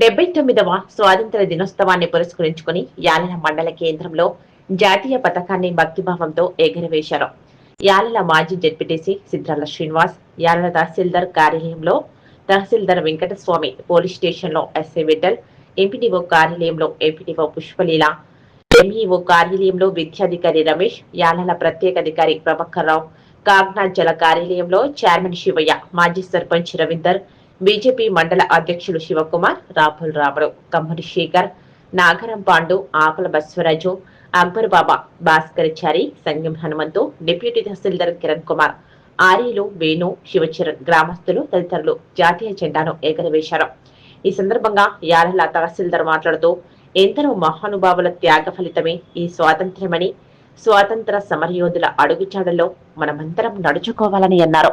డెబ్బై తొమ్మిదవ స్వాతంత్ర దినోత్సవాన్ని పురస్కరించుకుని యాలల మండల కేంద్రంలో జాతీయ పతాకాన్ని భక్తిభావంతో ఎగరవేశారు. యాలల మాజీ జడ్పీటీసీ సిద్ధాల శ్రీనివాస్ యాలల తహసీల్దార్ కార్యాలయంలో తహసీల్దార్ వెంకటస్వామి పోలీస్ స్టేషన్లో ఎస్ఐ విఠల్ ఎంపీడీఓ కార్యాలయంలో ఎంపీడీఓ పుష్పలీల ఎంఈఓ కార్యాలయంలో విద్యాధికారి రమేష్ యాలల ప్రత్యేక అధికారి ప్రభాకర్ రావు కాగ్నాడ్ జల కార్యాలయంలో చైర్మన్ శివయ్య మాజీ సర్పంచ్ రవీందర్ బీజేపీ మండల అధ్యక్షులు శివకుమార్ రాహుల్ రాముడు కమ్మరి శేఖర్ నాగరం పాండు ఆకుల బస్వరాజు అక్బర్ బాబా భాస్కరచారి సంగం హనుమంతు డిప్యూటీ తహసీల్దార్ కిరణ్ కుమార్ ఆర్యలు వేణు శివచరణ్ గ్రామస్తులు తదితరులు జాతీయ జెండాను ఎగరవేశారు. ఈ సందర్భంగా యాలల తహసీల్దార్ మాట్లాడుతూ ఎందరో మహానుభావుల త్యాగ ఫలితమే ఈ స్వాతంత్ర్యమని స్వాతంత్ర సమరయోధుల అడుగుచాడల్లో మనమందరం నడుచుకోవాలని అన్నారు.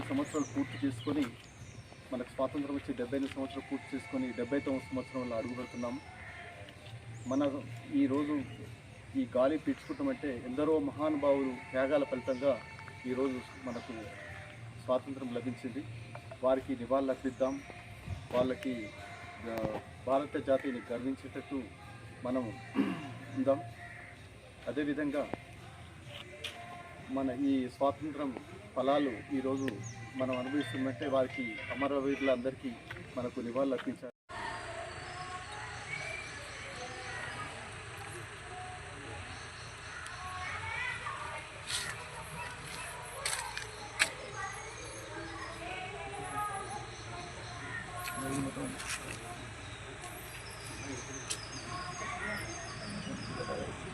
సంవత్సరాలు పూర్తి చేసుకొని మనకు స్వాతంత్రం వచ్చి డెబ్బై ఎనిమిది సంవత్సరాలు పూర్తి చేసుకొని డెబ్బై తొమ్మిది సంవత్సరంలో అడుగు పెడుతున్నాం మన ఈరోజు ఈ గాలి పీల్చుకుంటామంటే ఎందరో మహానుభావులు త్యాగాల ఫలితంగా ఈరోజు మనకు స్వాతంత్రం లభించింది. వారికి నివాళులు అర్పిద్దాం. వాళ్ళకి భారత జాతిని గర్వించేటట్టు మనం ఉందాం. అదేవిధంగా మన ఈ స్వాతంత్రం ఫలాలు ఈరోజు మనం అనుభవిస్తున్నట్టే వారికి అమరవీరులందరికీ మనకు నివాళులు అర్పించారు లైక్